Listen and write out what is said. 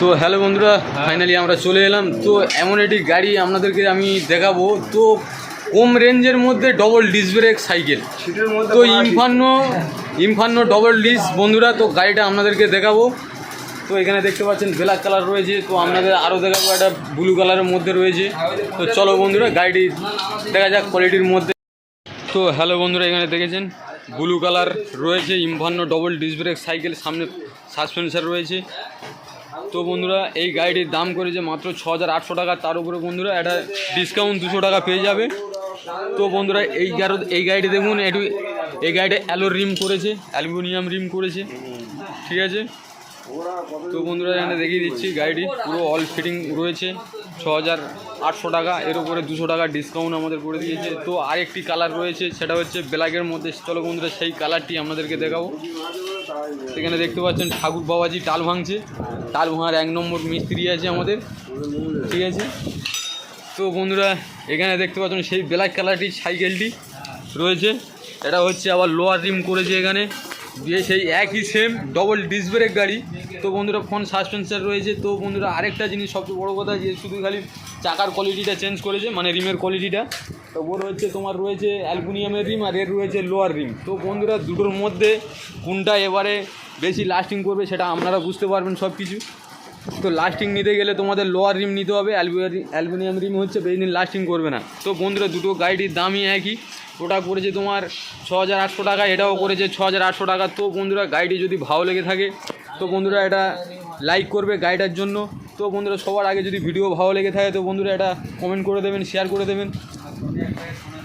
তো হ্যালো বন্ধুরা ফাইনালি আমরা চলে এলাম। তো এমন একটি গাড়ি আপনাদেরকে আমি দেখাবো। তো কম রেঞ্জের মধ্যে ডবল ডিস্ক ব্রেক সাইকেল তো ইমফান্ন ইমফান্ন ডবল ডিস বন্ধুরা তো গাড়িটা আপনাদেরকে দেখাবো। তো এখানে দেখতে পাচ্ছেন ব্ল্যাক কালার রয়েছে। তো আপনাদের আরও দেখাবো একটা ব্লু কালারের মধ্যে রয়েছে। তো চলো বন্ধুরা গাড়িটি দেখা যাক কোয়ালিটির মধ্যে। তো হ্যালো বন্ধুরা এখানে দেখেছেন ব্লু কালার রয়েছে। ইমফান্ন ডবল ডিস ব্রেক সাইকেল সামনে সাসপেন্সার রয়েছে। তো বন্ধুরা, এই গাড়িটির দাম করেছে মাত্র ছ হাজার আটশো টাকা। তার উপরে বন্ধুরা একটা ডিসকাউন্ট দুশো টাকা পেয়ে যাবে। তো বন্ধুরা, এই গাড়ি, এই গাড়িটি দেখুন একটু এই গাড়িটা অ্যালোর রিম করেছে, অ্যালুমিনিয়াম রিম করেছে, ঠিক আছে? তো বন্ধুরা, এখানে দেখিয়ে দিচ্ছি গাড়িটি, পুরো অল ফিটিং রয়েছে ছ হাজার আটশো টাকা, এর উপরে দুশো টাকা ডিসকাউন্ট আমাদের করে দিয়েছে। তো আরেকটি কালার রয়েছে, সেটা হচ্ছে ব্ল্যাকের মধ্যে। চলো বন্ধুরা, সেই কালারটি আপনাদেরকে দেখাবো। সেখানে দেখতে পাচ্ছেন ঠাকুর বাবাজি টাল ভাঙছে। টাল ভাঙার এক নম্বর মিস্ত্রি আছে আমাদের। ঠিক আছে? তো বন্ধুরা, এখানে দেখতে পাচ্ছেন সেই ব্ল্যাক কালারটির সাইকেলটি রয়েছে। এটা হচ্ছে আবার লোয়ার রিম করেছে এখানে। দিয়ে সেই একই সেম ডবল ডিস ব্রেক গাড়ি। তো বন্ধুরা ফোন সাসপেন্সার রয়েছে। তো বন্ধুরা, আরেকটা জিনিস সবচেয়ে বড় কথা যে, শুধু খালি চাকার কোয়ালিটিটা চেঞ্জ করেছে মানে রিমের কোয়ালিটিটা তো ওর হচ্ছে তোমার রয়েছে অ্যালুমিনিয়ামের রিম আর এর রয়েছে লোয়ার রিম। তো বন্ধুরা, দুটোর মধ্যে কোনটা এবারে বেশি লাস্টিং করবে সেটা আপনারা বুঝতে পারবেন সব কিছু তো লাস্টিং নিতে গেলে তোমাদের লোয়ার রিম নিতে হবে অ্যালুমিনিয়াম রিম হচ্ছে বেশি দিন লাস্টিং করবে না। তো বন্ধুরা, দুটো গাড়িটির দামই একই। ওটা করেছে তোমার ছ হাজার আটশো টাকা, এটাও করেছে ছ হাজার আটশো টাকা। তো বন্ধুরা, গাড়িটি যদি ভালো লেগে থাকে, তো বন্ধুরা এটা লাইক করবে গাড়িটার জন্য। তো বন্ধুরা, সবার আগে যদি ভিডিও ভালো লেগে থাকে, তো বন্ধুরা এটা কমেন্ট করে দেবেন শেয়ার করে দেবেন। 昨天开始。